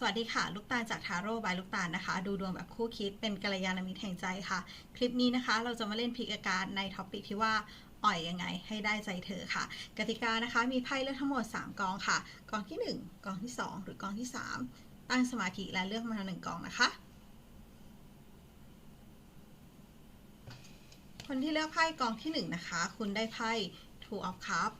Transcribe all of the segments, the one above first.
สวัสดีค่ะ ลูกตาลจากทาโร่บายลูกตาลนะคะ ดูดวงแบบคู่คิดเป็นกัลยาณมิตรแห่งใจค่ะ คลิปนี้นะคะ เราจะมาเล่นพิกอาการในท็อปิกที่ว่าอ่อยยังไงให้ได้ใจเธอค่ะ กติกานะคะ มีไพ่เลือกทั้งหมด 3 กองค่ะ กองที่ 1 กองที่ 2 หรือกองที่ 3 ตั้งสมาธิและเลือกมาหนึ่งกองนะคะ คนที่เลือกไพ่กองที่ 1 นะคะ คุณได้ไพ่ Two of Cups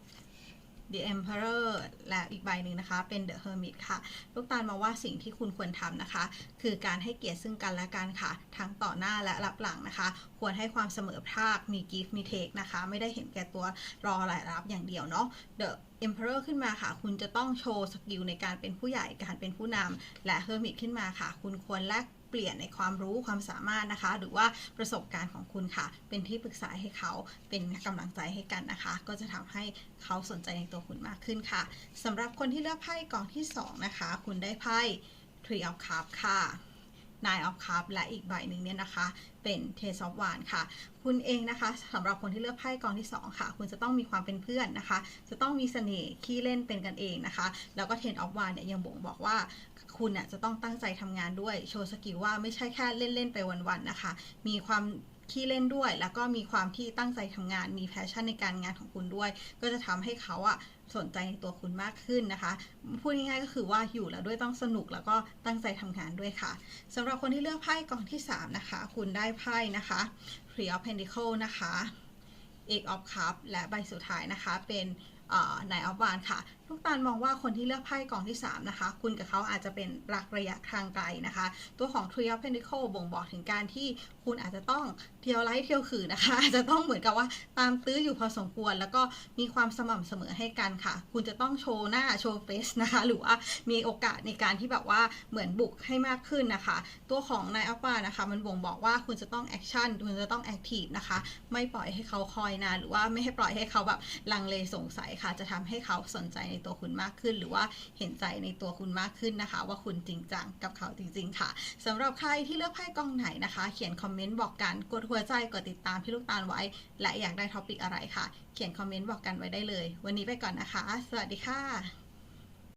The Emperor และอีกใบหนึ่งนะคะ เป็น The Hermit ค่ะ ลูกตาลมาว่าสิ่งที่คุณควรทำนะคะ คือการให้เกียรติซึ่งกันและกันค่ะ ทั้งต่อหน้าและรับหลังนะคะ ควรให้ความเสมอภาค มี give มี take นะคะ ไม่ได้เห็นแก่ตัวรอรายรับอย่างเดียวเนาะ The Emperor ขึ้นมาค่ะ คุณจะต้องโชว์สกิลในการเป็นผู้ใหญ่ การเป็นผู้นำ และ Hermit ขึ้นมาค่ะ คุณควรแลก เปลี่ยนในความรู้ความสามารถนะคะ หรือว่าประสบการณ์ของคุณค่ะ เป็นที่ปรึกษาให้เขาเป็นกำลังใจให้กันนะคะ ก็จะทำให้เขาสนใจในตัวคุณมากขึ้นค่ะสำหรับคนที่เลือกไพ่กองที่ 2 นะคะ คุณได้ไพ่ Three of Cups ค่ะ Nine of Cups และอีกใบหนึ่งเนี่ยนะคะเป็น Taste of Wand ค่ะ คุณเองนะคะสำหรับคนที่เลือกไพ่กองที่ 2 ค่ะ คุณจะต้องมีความเป็นเพื่อนนะคะ จะต้องมีเสน่ห์ขี้เล่นเป็นกันเองนะคะ แล้วก็ Ten of Wand เนี่ยยังบ่งบอกว่า คุณน่ะจะต้องตั้งใจทำงานด้วยโชว์สกิลว่าไม่ใช่แค่เล่น ๆ ไปวัน ๆ นะคะ มีความ ขี้เล่นด้วย แล้วก็มีความที่ตั้งใจทำงาน มีแพชชั่นในการงานของคุณด้วย ก็จะทำให้เขาอะสนใจในตัวคุณมากขึ้นนะคะ พูดง่ายๆก็คือว่าอยู่แล้วด้วยต้องสนุกแล้วก็ตั้งใจทำงานด้วยค่ะสำหรับคนที่เลือกไพ่กองที่ 3 นะคะ คุณได้ไพ่นะคะ Three of Pentacles นะคะ Eight of Cups และใบสุดท้ายนะคะเป็น นายออฟวานค่ะลูกตาลมองว่าคนที่เลือกไพ่กองที่ 3 นะคะ คุณกับเขาอาจจะเป็นรักระยะทางไกลนะคะ ตัวของ Three of Pentacles บ่งบอกถึงการที่คุณอาจจะต้องเที่ยวไล่เที่ยวขืนนะคะ อาจจะต้องเหมือนกับว่าตามตื้ออยู่พอสมควร แล้วก็มีความสม่ำเสมอให้กันค่ะ คุณจะต้องโชว์หน้าโชว์เฟซนะคะ หรือว่ามีโอกาสในการที่แบบว่าเหมือนบุกให้มากขึ้นนะคะ ตัวของนายออฟวานนะคะ มันบ่งบอกว่าคุณจะต้องแอคชั่นคุณจะต้องแอคทีฟนะคะ ไม่ปล่อยให้เขาคอยนานหรือว่าไม่ให้ปล่อยให้เขาแบบลังเลสงสัยค่ะ จะทำให้เขาสนใจในตัวคุณมากขึ้น หรือว่าเห็นใจในตัวคุณมากขึ้นนะคะ ว่าคุณจริงจังกับเขาจริง ๆ ค่ะสำหรับใครที่เลือกไพ่กองไหนนะคะ เขียนคอมเมนต์บอกกันกดหัวใจกดติดตามพี่ลูกตาลไว้ และอยากได้ท็อปิกอะไรค่ะ เขียนคอมเมนต์บอกกันไว้ได้เลย วันนี้ไปก่อนนะคะ สวัสดีค่ะ